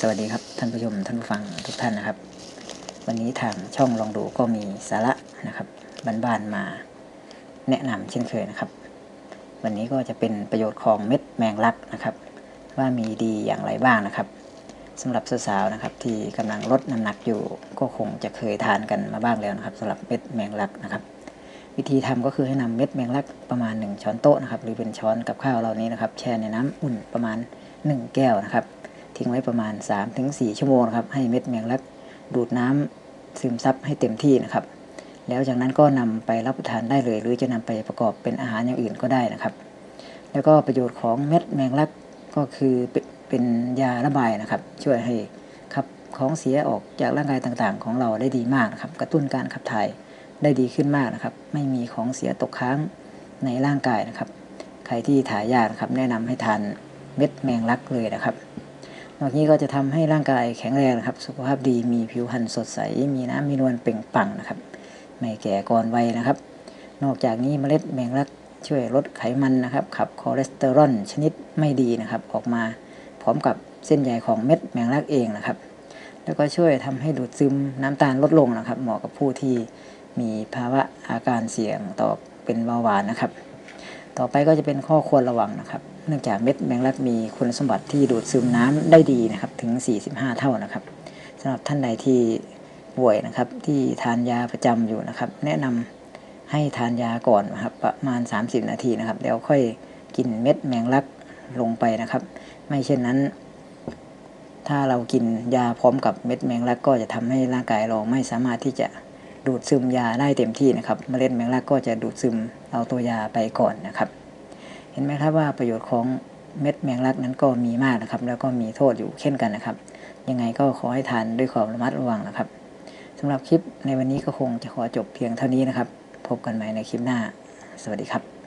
สวัสดีครับท่านผู้ชมท่านผู้ฟังทุกท่านนะครับ วันนี้ทางช่องลองดูก็มีสาระนะครับบ้านๆมาแนะนำเช่นเคยนะครับ วันนี้ก็จะเป็นประโยชน์ของเม็ดแมงลักนะครับ ว่ามีดีอย่างไรบ้างนะครับสำหรับสาวๆนะครับ ที่กำลังลดน้ำหนักอยู่ก็คงจะเคยทานกันมาบ้างแล้วนะครับสำหรับเม็ดแมงลักนะครับ วิธีทำก็คือให้นำเม็ดแมงลักประมาณ 1 ช้อนโต๊ะนะครับ หรือเป็นช้อนกับข้าวเรานี้นะครับ แช่ในน้ำอุ่นประมาณ 1 แก้วนะครับ ทิ้งไว้ประมาณ 3-4 ชั่วโมงครับ ให้เม็ดแมงลักดูดน้ำซึมซับให้เต็มที่นะครับ แล้วจากนั้นก็นำไปรับประทานได้เลย หรือจะนำไปประกอบเป็นอาหารอย่างอื่นก็ได้นะครับ แล้วก็ประโยชน์ของเม็ดแมงลักก็คือเป็นยาระบายนะครับ ช่วยให้ขับของเสียออกจากร่างกายต่างๆ ของเราได้ดีมากนะครับ กระตุ้นการขับถ่ายได้ดีขึ้นมากนะครับ ไม่มีของเสียตกค้างในร่างกายนะครับ ใครที่ถ่ายยากนะครับ แนะนำให้ทานเม็ดแมงลักเลยนะครับ นอกจากนี้ก็จะทำให้ร่างกายแข็งแรงนะครับ สุขภาพดีมีผิวพรรณสดใส มีน้ำมีนวลเปล่งปลั่งนะครับ ไม่แก่ก่อนวัยนะครับ นอกจากนี้เมล็ดแมงลักช่วยลดไขมันนะครับขับคอเลสเตอรอลชนิดไม่ดีนะครับ ออกมาพร้อมกับเส้นใยของเม็ดแมงลักเองนะครับ แล้วก็ช่วยทำให้ดูดซึมน้ำตาลลดลงนะครับ เหมาะกับผู้ที่มีภาวะอาการเสี่ยงต่อเป็นเบาหวานนะครับ ต่อไปก็จะเป็นข้อควรระวังนะครับ เนื่องจากเม็ดแมงลักมีคุณสมบัติที่ดูดซึมน้ำได้ดีนะครับถึง 45 เท่านะครับสำหรับท่านใดที่ป่วยนะครับที่ทานยาประจำอยู่นะครับ แนะนำให้ทานยาก่อนนะครับ ประมาณ 30 นาทีนะครับแล้วค่อยกินเม็ดแมงลักลงไปนะครับ ไม่เช่นนั้น ถ้าเรากินยาพร้อมกับเม็ดแมงลักก็จะทำให้ร่างกายเราไม่สามารถที่จะดูดซึมยาได้เต็มที่นะครับ เมล็ดแมงลักก็จะดูดซึมเอาตัวยาไปก่อนนะครับ เห็นไหมครับว่าประโยชน์ของเม็ดแมงลักนั้นก็มีมากนะครับ แล้วก็มีโทษอยู่เช่นกันนะครับ ยังไงก็ขอให้ทานด้วยความระมัดระวังนะครับสำหรับคลิปในวันนี้ก็คงจะขอจบเพียงเท่านี้นะครับ พบกันใหม่ในคลิปหน้า สวัสดีครับ